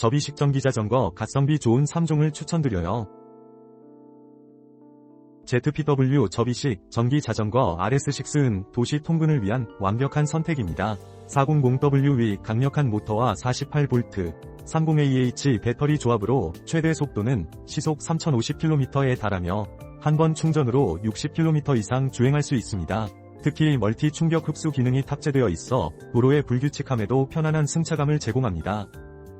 접이식 전기자전거 가성비 좋은 3종을 추천드려요. ZPW 접이식 전기자전거 RS6은 도시 통근을 위한 완벽한 선택입니다. 400W 위 강력한 모터와 48V, 30AH 배터리 조합으로 최대 속도는 시속 3050km에 달하며 한 번 충전으로 60km 이상 주행할 수 있습니다. 특히 멀티 충격 흡수 기능이 탑재되어 있어 도로의 불규칙함에도 편안한 승차감을 제공합니다.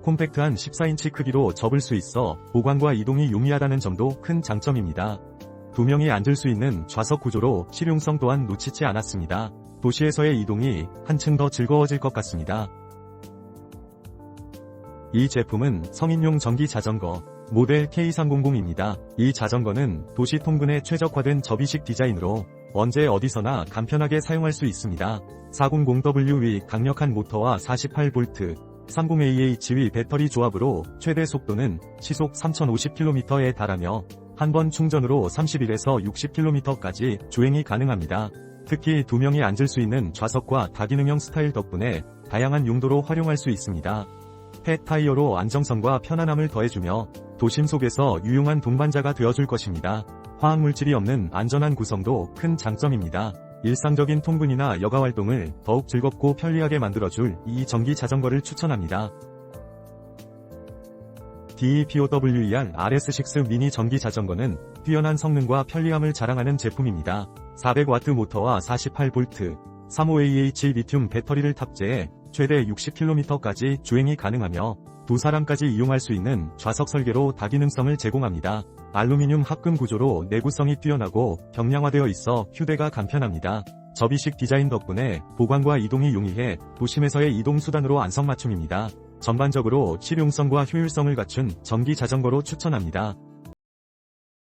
콤팩트한 14인치 크기로 접을 수 있어 보관과 이동이 용이하다는 점도 큰 장점입니다. 두 명이 앉을 수 있는 좌석 구조로 실용성 또한 놓치지 않았습니다. 도시에서의 이동이 한층 더 즐거워질 것 같습니다. 이 제품은 성인용 전기 자전거 모델 K300입니다. 이 자전거는 도시 통근에 최적화된 접이식 디자인으로 언제 어디서나 간편하게 사용할 수 있습니다. 400W 위 강력한 모터와 48V, 30AH 위 배터리 조합으로 최대 속도는 시속 3050km에 달하며 한 번 충전으로 31에서 60km까지 주행이 가능합니다. 특히 두 명이 앉을 수 있는 좌석과 다기능형 스타일 덕분에 다양한 용도로 활용할 수 있습니다. 펫 타이어로 안정성과 편안함을 더해주며 도심 속에서 유용한 동반자가 되어줄 것입니다. 화학물질이 없는 안전한 구성도 큰 장점입니다. 일상적인 통근이나 여가 활동을 더욱 즐겁고 편리하게 만들어줄 이 전기 자전거를 추천합니다. DEPOWER RS6 미니 전기 자전거는 뛰어난 성능과 편리함을 자랑하는 제품입니다. 400W 모터와 48V, 35AH 리튬 배터리를 탑재해 최대 60km까지 주행이 가능하며 두 사람까지 이용할 수 있는 좌석 설계로 다기능성을 제공합니다. 알루미늄 합금 구조로 내구성이 뛰어나고 경량화되어 있어 휴대가 간편합니다. 접이식 디자인 덕분에 보관과 이동이 용이해 도심에서의 이동 수단으로 안성맞춤입니다. 전반적으로 실용성과 효율성을 갖춘 전기 자전거로 추천합니다.